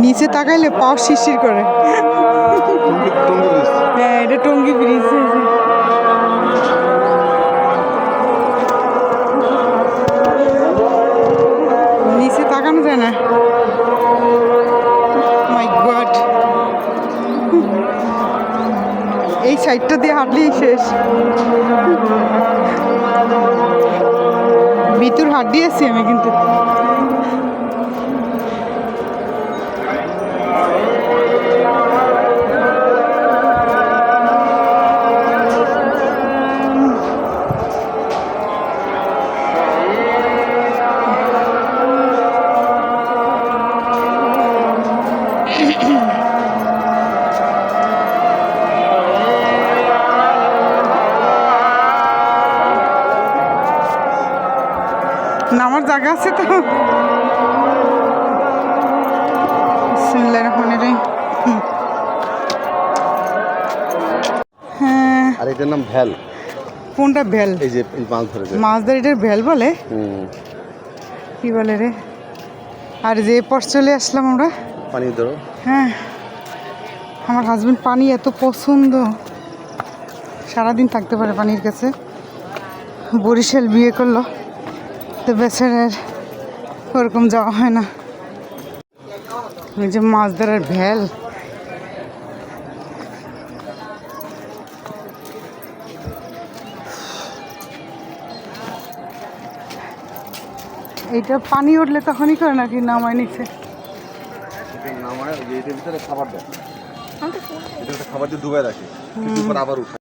নিচে তাকাইলে পাও শিরশির করে। হ্যাঁ এটা টঙ্গি ব্রিজ নিচে তাকানো যায় না। মাই গড এই সাইডটা দিয়ে হাঁটলেই শেষ। ভিতর হাত দিয়েছি আমি কিন্তু। নামার জায়গা আছে তো। রহমানির হ্যাঁ। আর এটার নাম ভ্যাল। কোনটা এই যে মাছ ধরে মাছ ধরে এটার ভেল বলে? কি বলে রে? আর যে পর চলে আসলাম আমরা। পানি ধরো। হ্যাঁ। আমার হাজবেন্ড পানি এত পছন্দ। সারাদিন থাকতে পারে পানির কাছে। বরিশাল বিয়ে করল। তো বেচারের ওরকম যাওয়া হয় না। ওই যে মাছ ধরার ভ্যাল এইটা পানি উঠলে তখনই করে নাকি নামায় নিচে? নামায় ওই যে এটার ভিতরে খাবার দেয়। খাবার দিয়ে ডুবাই রাখে। আবার উঠায়